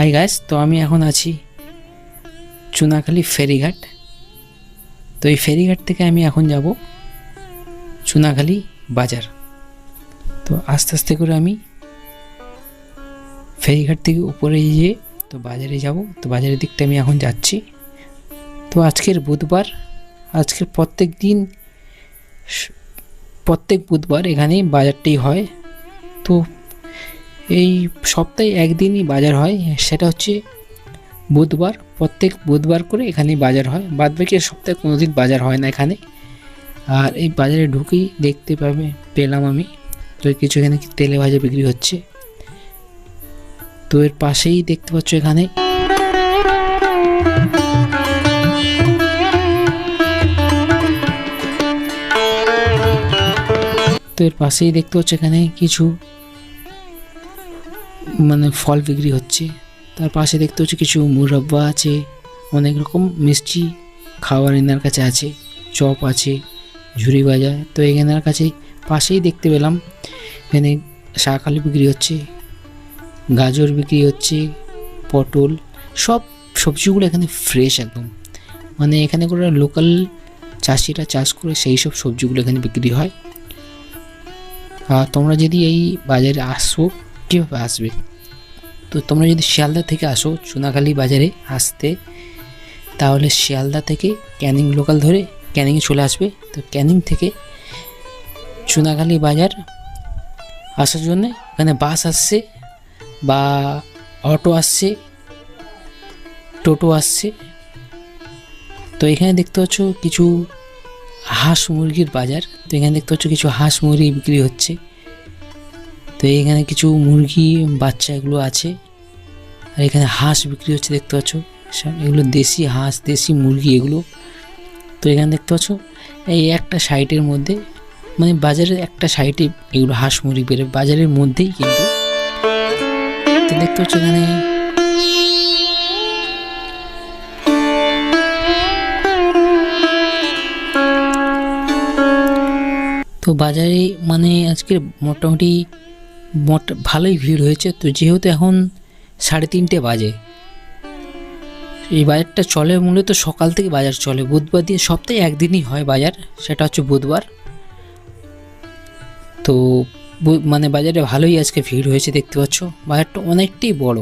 Hi guys তো আমি এখন আছি চুনাখালি ফেরিঘাট। তো এই ফেরিঘাট থেকে আমি এখন যাব চুনাখালি বাজার। তো আস্তে আস্তে করে আমি ফেরিঘাট থেকে উপরে গিয়ে তো বাজারে যাব। তো বাজারের দিকটা আমি এখন যাচ্ছি। তো আজকের বুধবার, আজকের প্রত্যেক দিন প্রত্যেক বুধবার এখানে বাজারটাই হয়। তো এই সপ্তাহে একদিনই বাজার হয়, সেটা হচ্ছে বুধবার। প্রত্যেক বুধবার করে এখানে বাজার হয়। বাদ বাকি সপ্তাহে কোনো দিন বাজার হয় না এখানে। আর এই বাজারে ঢুকেই দেখতে পাবে, পেলাম আমি। তো কিছু এখানে তেলে ভাজা বিক্রি হচ্ছে। তো এর পাশেই দেখতে পাচ্ছ এখানে। তো এর পাশেই দেখতে পাচ্ছ এখানে কিছু মানে ফল বিক্রি হচ্ছে। তার পাশে দেখতে হচ্ছে কিছু মুরব্বা আছে, অনেক রকম মিষ্টি খাবার এনার কাছে আছে, চপ আছে ঝুড়ি বাজার তো এখানের কাছে পাশেই দেখতে পেলাম, এখানে শাক আলু বিক্রি হচ্ছে, গাজর বিক্রি হচ্ছে, পটল, সব সবজিগুলো এখানে ফ্রেশ একদম। মানে এখানে করে লোকাল চাষিরা চাষ করে সেই সব সবজিগুলো এখানে বিক্রি হয়। আর তোমরা যদি এই বাজারে আসো কীভাবে আসবে। তো তোমরা যদি শিয়ালদা থেকে আসো চুনাখালি বাজারে আসতে, তাহলে শিয়ালদা থেকে ক্যানিং লোকাল ধরে ক্যানিংয়ে চলে আসবে। তো ক্যানিং থেকে চুনাখালি বাজার আসার জন্য এখানে বাস আসছে বা অটো আসছে, টোটো আসছে। তো এখানে দেখতে পাচ্ছ কিছু হাঁস মুরগির বাজার। তো এখানে দেখতে পাচ্ছ কিছু হাঁস মুরগি বিক্রি হচ্ছে। তো এখানে কিছু মুরগি, বাচ্চা এগুলো আছে। আর এখানে হাঁস বিক্রি হচ্ছে, দেখতে পাচ্ছ। এগুলো দেশি হাঁস, দেশি মুরগি এগুলো। তো এখানে দেখতে পাচ্ছ, এই একটা সাইটের মধ্যে মানে বাজারের একটা সাইডে এগুলো হাঁস মুরগি বেরোয় বাজারের মধ্যেই কিন্তু। তো দেখতে পাচ্ছ এখানে তো বাজারে মানে আজকে মোটামুটি মোট ভালোই ভিড় হয়েছে। তো যেহেতু এখন সাড়ে তিনটে বাজে, এই বাজারটা চলে মূলত সকাল থেকে বাজার চলে। বুধবার দিয়ে সপ্তাহে একদিনই হয় বাজার, সেটা হচ্ছে বুধবার। তো মানে বাজারে ভালোই আজকে ভিড় হয়েছে, দেখতে পাচ্ছ। বাজারটা অনেকটাই বড়।